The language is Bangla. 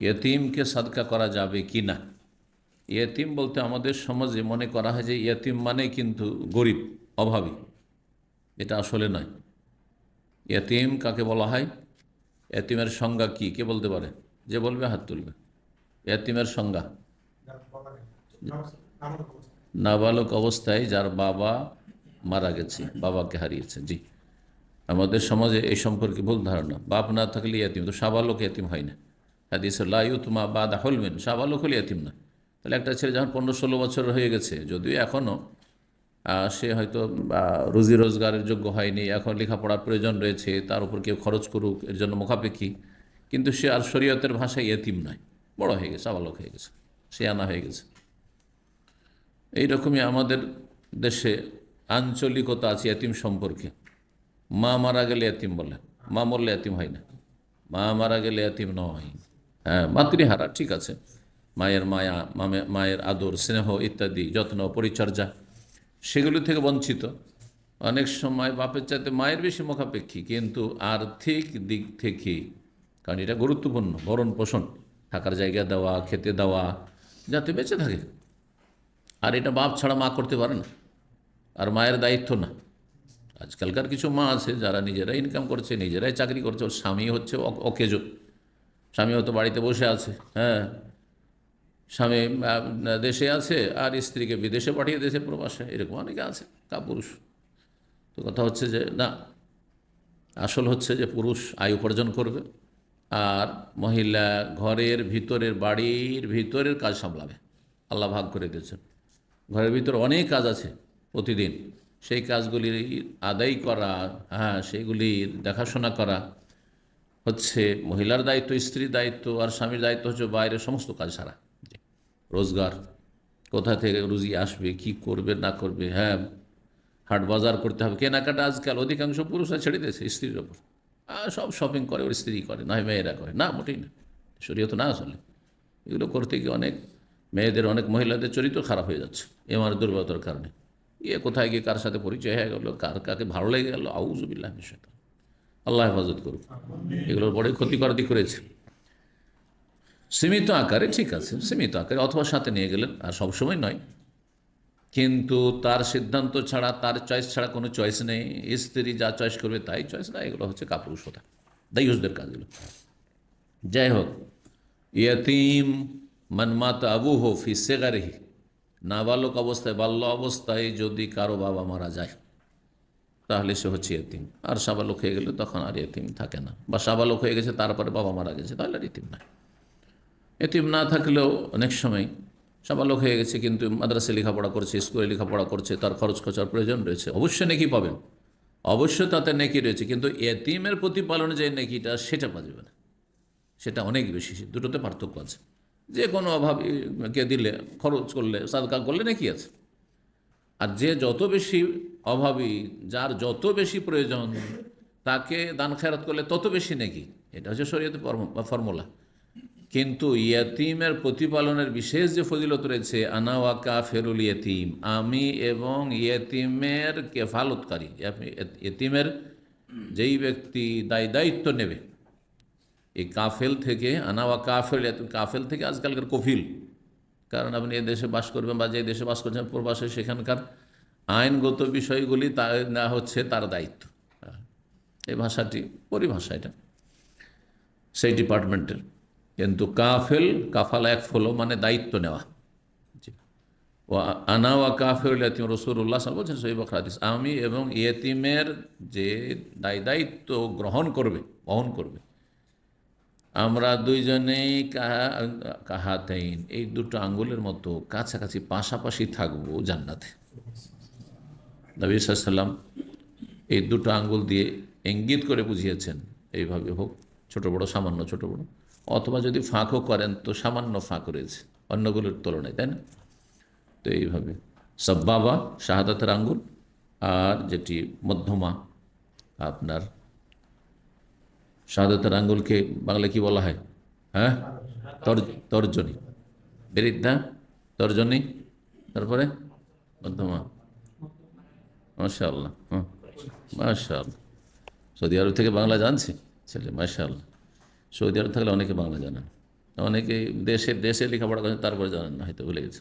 ইয়তিমকে সাদকা করা যাবে কি না? ইয়তিম বলতে আমাদের সমাজে মনে করা হয় যে ইয়তিম মানে কিন্তু গরিব, অভাবী। এটা আসলে নয়। ইয়তিম কাকে বলা হয়? এতিমের সংজ্ঞা কি? কে বলতে পারে? যে বলবে হাত তুলবে। এতিমের সংজ্ঞা? নাবালক অবস্থায় যার বাবা মারা গেছে, বাবাকে হারিয়েছে, জি। আমাদের সমাজে এই সম্পর্কে ভুল ধারণা। বাপ না থাকলে এতিম তো সাবালক এতিম হয় না। হাদিস লাইউতমা বাদা হলমেন সাবালক হলে এতিম না। তাহলে একটা ছেলে যখন পনেরো ষোলো বছর হয়ে গেছে, যদিও এখনও সে হয়তো রুজি রোজগারের যোগ্য হয়নি, এখন লেখাপড়ার প্রয়োজন রয়েছে, তার উপর কেউ খরচ করুক, এর জন্য মুখাপেক্ষী, কিন্তু সে আর শরীয়তের ভাষায় এতিম নয়। বড় হয়ে গেছে সাবালক হয়ে গেছে, সে আনা হয়ে গেছে। এইরকমই আমাদের দেশে আঞ্চলিকতা আছে এতিম সম্পর্কে। মা মারা গেলে এতিম বলে, মা মরলে এতিম হয় না। মা মারা গেলে এতিম নয়। হ্যাঁ মাতৃহারা, ঠিক আছে। মায়ের মায়া মায়ের আদর, স্নেহ ইত্যাদি, যত্ন, পরিচর্যা, সেগুলো থেকে বঞ্চিত। অনেক সময় বাপের চাইতে মায়ের বেশি মুখাপেক্ষী, কিন্তু আর্থিক দিক থেকে, কারণ এটা গুরুত্বপূর্ণ, ভরণ পোষণ, থাকার জায়গা দেওয়া, খেতে দেওয়া, যাতে বেঁচে থাকে। আর এটা বাপ ছাড়া মা করতে পারে না, আর মায়ের দায়িত্ব না। আজকালকার কিছু মা আছে, যারা নিজেরাই ইনকাম করছে, নিজেরাই চাকরি করছে, ওর স্বামী হচ্ছে অকেজো। স্বামী হয়তো বাড়িতে বসে আছে হ্যাঁ। স্বামী দেশে আছে আর স্ত্রীকে বিদেশে পাঠিয়ে দেশে প্রবাসে, এরকম অনেকে আছে, কাপুরুষ। তো কথা হচ্ছে যে, না, আসল হচ্ছে যে পুরুষ আয় উপার্জন করবে আর মহিলা ঘরের ভিতরের বাড়ির ভিতরের কাজ সামলাবে। আল্লাহ ভাগ করে দিয়েছেন। ঘরের ভিতরে অনেক কাজ আছে প্রতিদিন। সেই কাজগুলি আদায় করা হ্যাঁ সেগুলির দেখাশোনা করা হচ্ছে মহিলার দায়িত্ব, স্ত্রীর দায়িত্ব আর স্বামীর দায়িত্ব হচ্ছে বাইরের সমস্ত কাজ সারা। রোজগার, কোথা থেকে রুজি আসবে, কি করবে, না করবে হ্যাঁ হাট বাজার করতে হবে, কেনাকাটা আজকাল অধিকাংশ পুরুষরা ছেড়ে দিয়েছে স্ত্রীর ওপর। সব শপিং করে, ওর স্ত্রী করে, নয় মেয়েরা করে। না, মোটেই না। শরীয়ত না আসলে। এগুলো করতে গিয়ে অনেক মেয়েদের, অনেক মহিলাদের চরিত্র খারাপ হয়ে যাচ্ছে এমার দুর্বলতার কারণে। গিয়ে কোথায় গিয়ে কার সাথে পরিচয় হয়ে গেলো, কার কাকে ভালো লেগে গেলো আউজুবিল্লাহ বিষয়টা আল্লাহ হেফাজত করুক। এগুলোর বড়ই ক্ষতিকর দিক করেছে সীমিত আকারে ঠিক আছে, সীমিত আকারে অথবা সাথে নিয়ে গেলেন, আর সবসময় নয়। কিন্তু তার সিদ্ধান্ত ছাড়া, তার চয়েস ছাড়া কোনো চয়েস নেই। স্ত্রী যা চয়েস করবে তাই চয়েস না, এগুলো হচ্ছে কাপুরুষতা দায়ুসদের কাজগুলো যাই হোক, ইয়তিম মনমাত আবু হো ফি নাবালক অবস্থায়, বাল্য অবস্থায় যদি কারও বাবা মারা যায় তাহলে সে হচ্ছে এতিম। আর সাবালক হয়ে গেলে তখন আর এতিম থাকে না। বা সাবালক হয়ে গেছে, তারপরে বাবা মারা গেছে, তাহলে আর এতিম নয় এতিম না থাকলেও অনেক সময় সাবালক হয়ে গেছে, কিন্তু মাদ্রাসে লেখাপড়া করছে, স্কুলে লেখাপড়া করছে, তার খরচ খরচার প্রয়োজন রয়েছে। অবশ্যই নেকি পাবেন। অবশ্যই তাতে নেকি রয়েছে, কিন্তু এতিমের প্রতিপালনে যে নেকিটা, সেটা পাওয়া যাবে না। সেটা অনেক বেশি, দুটোতে পার্থক্য আছে। যে কোনো অভাবীকে দিলে, খরচ করলে, সাদকা করলে নাকি আছে। আর যে যত বেশি অভাবী, যার যত বেশি প্রয়োজন, তাকে দান খেরাত করলে তত বেশি নাকি। এটা হচ্ছে শরীয়তে ফর্মুলা। কিন্তু ইয়াতিমের প্রতিপালনের বিশেষ যে ফজিলত রয়েছে আনাওয়াকা ফেরুল ইয়তিম, আমি এবং ইয়তিমের কেফালতকারী ইয়তিমের যেই ব্যক্তি দায় দায়িত্ব নেবে, এই কাফেল থেকে, আনাওয়া কাফেল কাফেল থেকে আজকালকার কফিল কারণ আপনি এ দেশে বাস করবেন বা যে দেশে বাস করছেন, প্রবাসে সেখানকার আইনগত বিষয়গুলি তা না হচ্ছে তার দায়িত্ব। এই ভাষাটি, পরিভাষা এটা সেই ডিপার্টমেন্টের কিন্তু কাফেল, কাফালা এক ফলো মানে দায়িত্ব নেওয়া। ও আনা ওয়া কাফেল ইয়তিম রসুল্লাহ সাল বলছেন সহি বখরাদিস আমি এবং ইয়তিমের যে দায় দায়িত্ব গ্রহণ করবে, বহন করবে আমরা দুইজনেই কাহা- কাহাতাইন, এই দুটো আঙ্গুলের মতো কাছাকাছি পাশাপাশি থাকব জান্নাতে। নবী সাল্লাম এই দুটো আঙ্গুল দিয়ে ইঙ্গিত করে বুঝিয়েছেন, এইভাবে হোক, ছোট বড়, সামান্য ছোট বড়। অথবা যদি ফাঁকও করেন, তো সামান্য ফাঁক রয়েছে, অন্যগুলোর তুলনায়, তাই না? তো এইভাবে। সব বাবা, শাহাদাতের আঙ্গুল, আর যেটি মধ্যমা, আপনার শাহাদাতের আঙ্গুলকে বাংলা কি বলা হয়? হ্যাঁ? তর, তর্জনী। বৃদ্ধা তর্জনী। তারপরে? মধ্যমা মাশা আল্লাহ হ্যাঁ মাশা সৌদি আরব থেকে বাংলা জানছি? ছেলে মাশা আল্লাহ সৌদি আরব থাকলে অনেকে বাংলা জানেন। অনেকে দেশে দেশে লেখাপড়া করেন, তারপরে জানেন না, হয়তো ভুলে গেছে